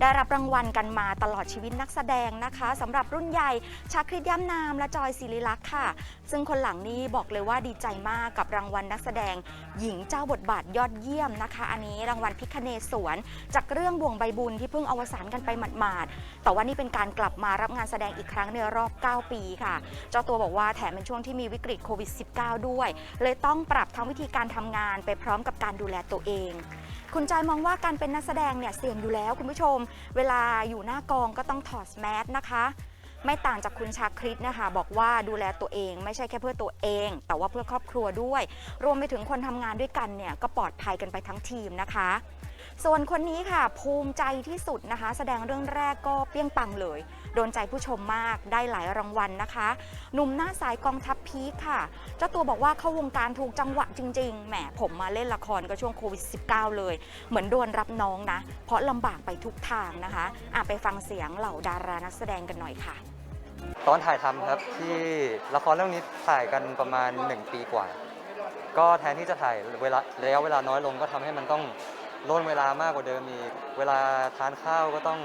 ได้รับรางวัลกันมาตลอดชีวิตนักแสดงนะคะสำหรับรุ่นใหญ่ชาคริตย่ำนามและจอยศิริลักษ์ค่ะ ซึ่งคนหลังนี้บอกเลยว่าดีใจมากกับรางวัลนักแสดง หญิงเจ้าบทบาทยอดเยี่ยมนะคะ อันนี้รางวัลพิคเนศวรจากเรื่องบ่วงใบบุญที่เพิ่งอวสานกันไปหมาดๆแต่ว่านี่เป็นการกลับมารับงานแสดงอีกครั้งในรอบ 9 ปีค่ะ เจ้าตัวบอกว่าแถมเป็นช่วงที่มีวิกฤตโควิด -19 ด้วย เลยต้องปรับทั้งวิธีการทำงานไปพร้อมกับการดูแลตัวเอง คุณจอยมองว่าการเป็นนักแสดงเนี่ยเสี่ยงอยู่แล้วคุณผู้ชม เวลาอยู่หน้ากองก็ต้องถอดแมสนะคะ ไม่ต่างจากคุณชาคริตนะคะ บอกว่าดูแลตัวเองไม่ใช่แค่เพื่อตัวเอง แต่ว่าเพื่อครอบครัวด้วย รวมไปถึงคนทำงานด้วยกันเนี่ยก็ปลอดภัยกันไปทั้งทีมนะคะ ส่วนคนนี้ค่ะ ภูมิใจที่สุดนะคะ แสดงเรื่องแรกก็เปี้ยงปังเลย โดนใจผู้ชมมากได้หลายรางวัลนะคะ หนุ่มหน้าสายกองทัพพีคค่ะ เจ้าตัวบอกว่าเข้าวงการถูกจังหวะจริงๆ แหมผมมาเล่นละครก็ช่วงโควิด -19 เลย เหมือนโดนรับน้องนะ เพราะลำบากไปทุกทางนะคะอะไปฟังเสียงเหล่าดารานักแสดงกันหน่อยค่ะ ตอนถ่ายทำครับที่ละครเรื่องนี้ถ่ายกันประมาณ 1 ปีกว่า ก็แทนที่จะถ่ายเวลาระยะเวลาน้อยลงก็ทำให้มันต้อง ล่นเวลามากกว่าเดิมอีก เวลาทานข้าวก็ต้อง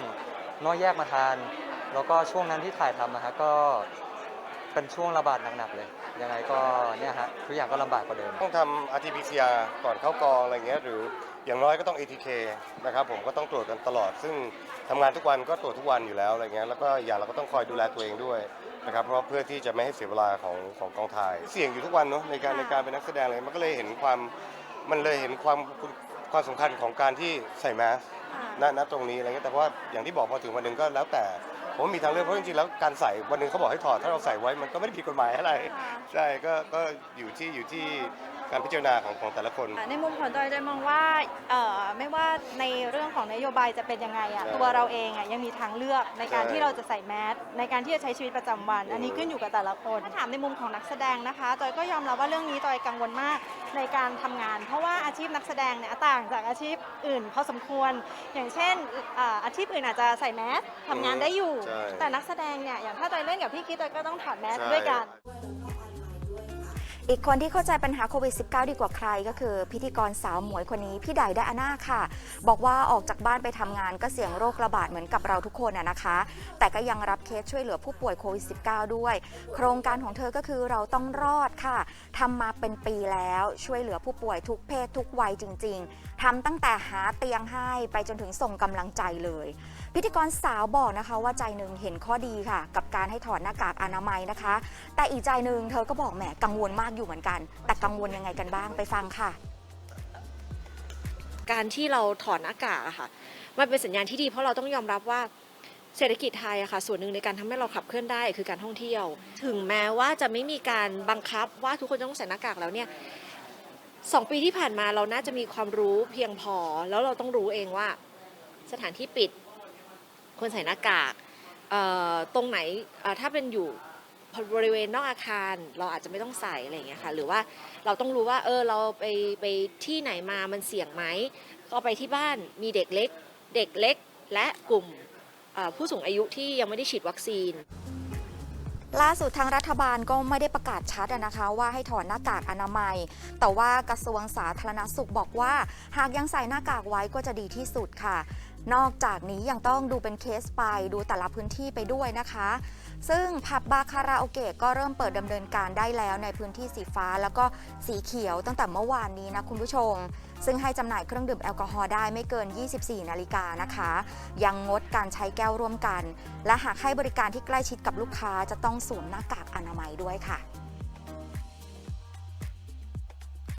น้อยแยกมาทาน แล้วก็ช่วงนั้นที่ถ่ายทำนะฮะก็เป็นช่วงระบาดหนักๆเลย ยังไงก็เนี่ยฮะทุกอย่างก็ลำบากกว่าเดิม ต้องทำ RT-PCR ก่อนเข้ากองอะไรเงี้ยหรืออย่างน้อยก็ต้อง ATK นะครับผมก็ต้องตรวจกันตลอด ซึ่งทำงานทุกวันก็ตรวจทุกวันอยู่แล้วอะไรเงี้ยแล้วก็อย่างเราก็ต้องคอยดูแลตัวเองด้วยนะครับเพราะเพื่อที่จะไม่ให้เสียเวลาของของกองถ่าย เสี่ยงอยู่ทุกวันเนาะในการในการเป็นนักแสดงอะไรมันก็เลยเห็นความมันเลยเห็นความค วามสำคัญของการที่ใส่แมสณณตรงนี้อะไรเงี้ยแต่ว่าอย่างที่บอกพอถึงวันหนึ่งก็แล้วแต่ ผมว่ามีทางเลือกเพราะจริงๆแล้วการใส่วันหนึ่งเขาบอกให้ถอดถ้าเราใส่ไว้มันก็ไม่ได้ผิดกฎหมายอะไร ใช่ก็ก็อยู่ที่อยู่ที่การพิจารณาของของแต่ละคนในมุมของจอยจอยมองว่าเอ่อไม่ว่าในเรื่องของนโยบายจะเป็นยังไงอะใช่ตัวเราเองอะยังมีทางเลือกในการใช่ที่เราจะใส่แมสในการที่จะใช้ชีวิตประจำวัน อันนี้ขึ้นอยู่กับแต่ละคน ถ้าถามในมุมของนักแสดงนะคะจอยก็ยอมรับว่าเรื่องนี้จอยกังวลมากในการทำงาน เพราะว่าอาชีพนักแสดงเนี่ยต่างจากอาชีพอื่นพอสมควร อย่างเช่นอ่าอาชีพอื่นอาจจะใส่แมสทำงานได้อยู่ใช่แต่นักแสดงเนี่ยอย่างถ้าจอยเล่นกับพี่คิดจอยก็ต้องถอดแมสใช่ด้วยกัน อีกคนที่เข้าใจปัญหาโควิด -19 ดีกว่าใครก็คือ พิธีกรสาวหมวยคนนี้พี่ไดดอาน่าค่ะ บอกว่าออกจากบ้านไปทำงานก็เสี่ยงโรคระบาดเหมือนกับเราทุกคนนะคะ แต่ก็ยังรับเคสช่วยเหลือผู้ป่วยโควิด -19 ด้วย โครงการของเธอก็คือเราต้องรอดค่ะทำมาเป็นปีแล้วช่วยเหลือผู้ป่วยทุกเพศทุกวัยจริง ๆทำตั้งแต่หาเตียงให้ไปจนถึงส่งกำลังใจเลย พิธีกรสาวบอกนะคะว่าใจหนึ่งเห็นข้อดีค่ะ กับการให้ถอดหน้ากากอนามัยนะคะ แต่อีกใจหนึ่งเธอก็บอกแหมกังวลมากอยู่เหมือนกัน แต่กังวลยังไงกันบ้างไปฟังค่ะ การที่เราถอดหน้ากากอะค่ะมันเป็นสัญญาณที่ดีเพราะเราต้องยอมรับว่าเศรษฐกิจไทยอะค่ะส่วนหนึ่งในการทำให้เราขับเคลื่อนได้คือการท่องเที่ยว ถึงแม้ว่าจะไม่มีการบังคับว่าทุกคนต้องใส่หน้ากากแล้วเนี่ยสองปีที่ผ่านมาเราน่าจะมีความรู้เพียงพอ แล้วเราต้องรู้เองว่าสถานที่ปิดควรใส่หน้ากากตรงไหนถ้าเป็นอยู่ บริเวณนอกอาคารเราอาจจะไม่ต้องใส่อะไรอย่างเงี้ยค่ะหรือว่าเราต้องรู้ว่าเออเราไปไปที่ไหนมามันเสี่ยงไหมก็ไปที่บ้านมีเด็กเล็ก เด็กเล็ก และกลุ่มผู้สูงอายุที่ยังไม่ได้ฉีดวัคซีน ล่าสุดทางรัฐบาลก็ไม่ได้ประกาศชัดนะคะว่าให้ถอดหน้ากากอนามัย แต่ว่ากระทรวงสาธารณสุขบอกว่า หากยังใส่หน้ากากไว้ก็จะดีที่สุดค่ะ นอกจากนี้ยังต้องดูเป็นเคสไปดูแต่ละพื้นที่ไปด้วยนะคะ ซึ่งผับบาคาราโอเกะก็เริ่มเปิดดำเนินการได้แล้วในพื้นที่สีฟ้าแล้วก็สีเขียวตั้งแต่เมื่อวานนี้นะคุณผู้ชม ซึ่งให้จำหน่ายเครื่องดื่มแอลกอฮอล์ได้ไม่เกิน 24 นาฬิกานะคะ ยังงดการใช้แก้วร่วมกัน และหากให้บริการที่ใกล้ชิดกับลูกค้าจะต้องสวมหน้ากากอนามัยด้วยค่ะ